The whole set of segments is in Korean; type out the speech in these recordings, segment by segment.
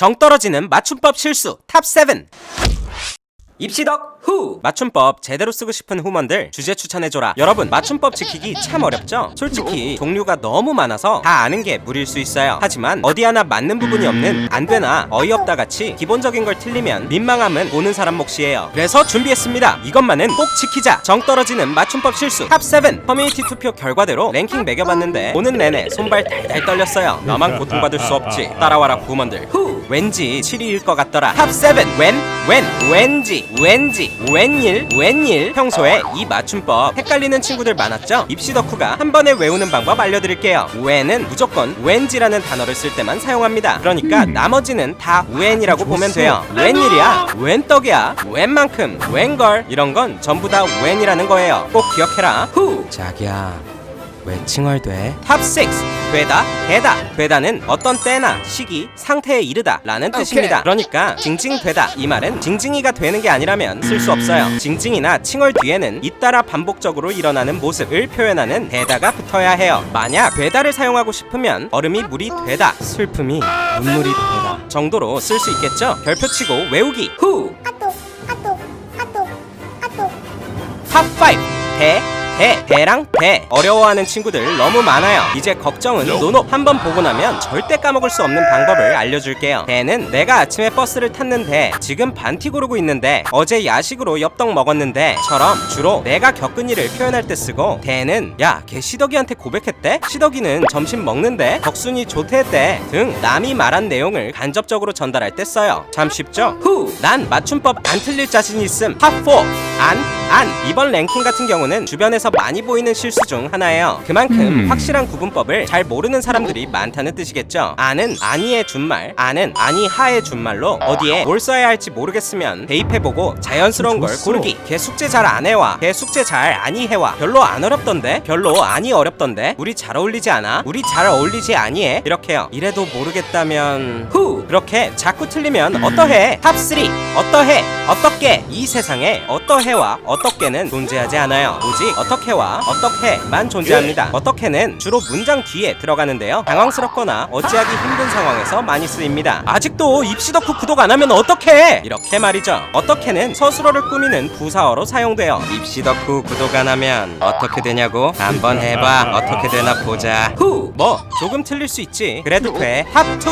정 떨어지는 맞춤법 실수 탑 7. 입시덕 후! 맞춤법 제대로 쓰고 싶은 후먼들 주제 추천해줘라. 여러분 맞춤법 지키기 참 어렵죠? 솔직히 종류가 너무 많아서 다 아는 게 무리일 수 있어요. 하지만 어디 하나 맞는 부분이 없는 안 되나 어이없다 같이 기본적인 걸 틀리면 민망함은 보는 사람 몫이에요. 그래서 준비했습니다. 이것만은 꼭 지키자. 정 떨어지는 맞춤법 실수. 탑7 커뮤니티 투표 결과대로 랭킹 매겨봤는데 보는 내내 손발 달달 떨렸어요. 너만 고통받을 수 없지. 따라와라 후먼들. 후! 왠지 7위일 것 같더라. 탑7 웬? 웬? 왠지 왠지 웬일 웬일 평소에 이 맞춤법 헷갈리는 친구들 많았죠? 입시 덕후가 한 번에 외우는 방법 알려드릴게요. 웬은 무조건 왠지라는 단어를 쓸 때만 사용합니다. 그러니까 나머지는 다 웬이라고 보면 돼요. 웬일이야? 웬떡이야? 웬만큼 웬걸? 이런 건 전부 다 웬이라는 거예요. 꼭 기억해라. 후! 자기야 왜 칭얼대? 탑6 되다 되다. 되다는 어떤 때나 시기 상태에 이르다 라는 뜻입니다. 그러니까 징징되다. 이 말은 징징이가 되는 게 아니라면 쓸 수 없어요. 징징이나 칭얼 뒤에는 잇따라 반복적으로 일어나는 모습을 표현하는 되다가 붙어야 해요. 만약 되다를 사용하고 싶으면 얼음이 물이 되다 슬픔이 눈물이 되다 정도로 쓸 수 있겠죠? 별표치고 외우기. 후 탑5 대, 대, 대랑 대 어려워하는 친구들 너무 많아요. 이제 걱정은 노노. 한번 보고 나면 절대 까먹을 수 없는 방법을 알려줄게요. 대는 내가 아침에 버스를 탔는데 지금 반티 고르고 있는데 어제 야식으로 엽떡 먹었는데 처럼 주로 내가 겪은 일을 표현할 때 쓰고 대는 야 걔 시덕이한테 고백했대? 시덕이는 점심 먹는데? 덕순이 좋대했대? 등 남이 말한 내용을 간접적으로 전달할 때 써요. 참 쉽죠? 후! 난 맞춤법 안 틀릴 자신 있음. 탑4 안, 안. 이번 랭킹 같은 경우는 주변에서 많이 보이는 실수 중 하나예요. 그만큼 확실한 구분법을 잘 모르는 사람들이 많다는 뜻이겠죠. 안은 아니의 준말 안은 아니 하의 준말로 어디에 뭘 써야 할지 모르겠으면 대입해보고 자연스러운 걸. 고르기. 걔 숙제 잘 안 해와. 걔 숙제 잘 아니 해와. 별로 안 어렵던데? 별로 아니 어렵던데? 우리 잘 어울리지 않아? 우리 잘 어울리지 아니해? 이렇게요. 이래도 모르겠다면 후! 그렇게 자꾸 틀리면 어떠해? 탑 3 어떠해? 어떻게? 이 세상에 어떠해와 어떻게는 존재하지 않아요. 오직 어떻게 와 어떻게만 존재합니다. 어떻게는 주로 문장 뒤에 들어가는데요. 당황스럽거나 어찌하기 힘든 상황에서 많이 쓰입니다. 아직도 입시 덕후 구독 안 하면 어떡해? 이렇게 말이죠. 어떻게는 서술어를 꾸미는 부사어로 사용돼요 입시 덕후 구독 안 하면 어떻게 되냐고 한번 해봐. 어떻게 되나 보자. 후! 뭐? 조금 틀릴 수 있지. 그래도 돼탑2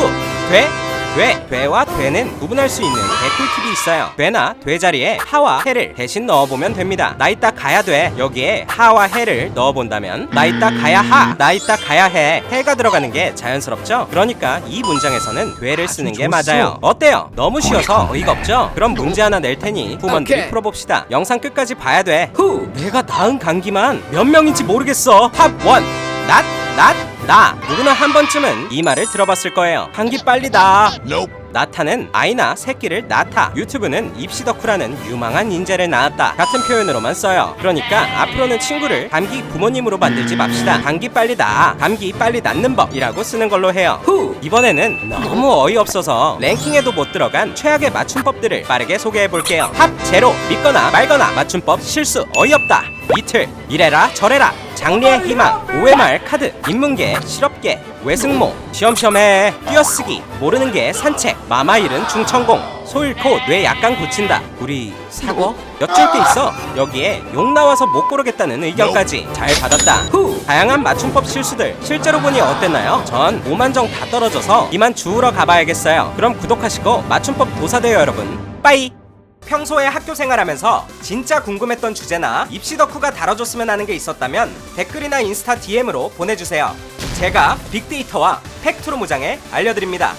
돼? 돼, 돼와 돼는 구분할 수 있는 대 꿀팁이 있어요. 돼나 돼 자리에 하와 해를 대신 넣어보면 됩니다. 나 이따 가야 돼. 여기에 하와 해를 넣어본다면 나 이따 가야 하, 나 이따 가야 해. 해가 들어가는 게 자연스럽죠? 그러니까 이 문장에서는 돼를 쓰는 게. 맞아요. 어때요? 너무 쉬워서 어이가 없죠? 그럼 문제 하나 낼 테니 후먼들이 오케이. 풀어봅시다. 영상 끝까지 봐야 돼. 후, 내가 낳은 감기만 몇 명인지 모르겠어. 탑 1. 낫, 낫, 나. 누구나 한 번쯤은 이 말을 들어봤을 거예요. 감기 빨리 나. Nope. 나타는 아이나 새끼를 낳다. 유튜브는 입시 덕후라는 유망한 인재를 낳았다. 같은 표현으로만 써요. 그러니까 앞으로는 친구를 감기 부모님으로 만들지 맙시다. 감기 빨리 나. 감기 빨리 낫는 법이라고 쓰는 걸로 해요. 후! 이번에는 너무 어이없어서 랭킹에도 못 들어간 최악의 맞춤법들을 빠르게 소개해 볼게요. 탑 제로 믿거나 말거나 맞춤법 실수 어이없다. 이틀 이래라 저래라 장래의 희망, OMR 카드, 인문계, 실업계, 외승모, 시험시험해, 띄어쓰기, 모르는 게 산책, 마마일은 중천공, 소 잃고 뇌 약간 고친다. 우리 사고? 여쭐 게 있어. 여기에 욕 나와서 못 고르겠다는 의견까지 잘 받았다. 후! 다양한 맞춤법 실수들 실제로 보니 어땠나요? 전 5만정 다 떨어져서 이만 주우러 가봐야겠어요. 그럼 구독하시고 맞춤법 도사돼요 여러분. 빠이! 평소에 학교 생활하면서 진짜 궁금했던 주제나 입시 덕후가 다뤄줬으면 하는 게 있었다면 댓글이나 인스타 DM으로 보내주세요. 제가 빅데이터와 팩트로 무장해 알려드립니다.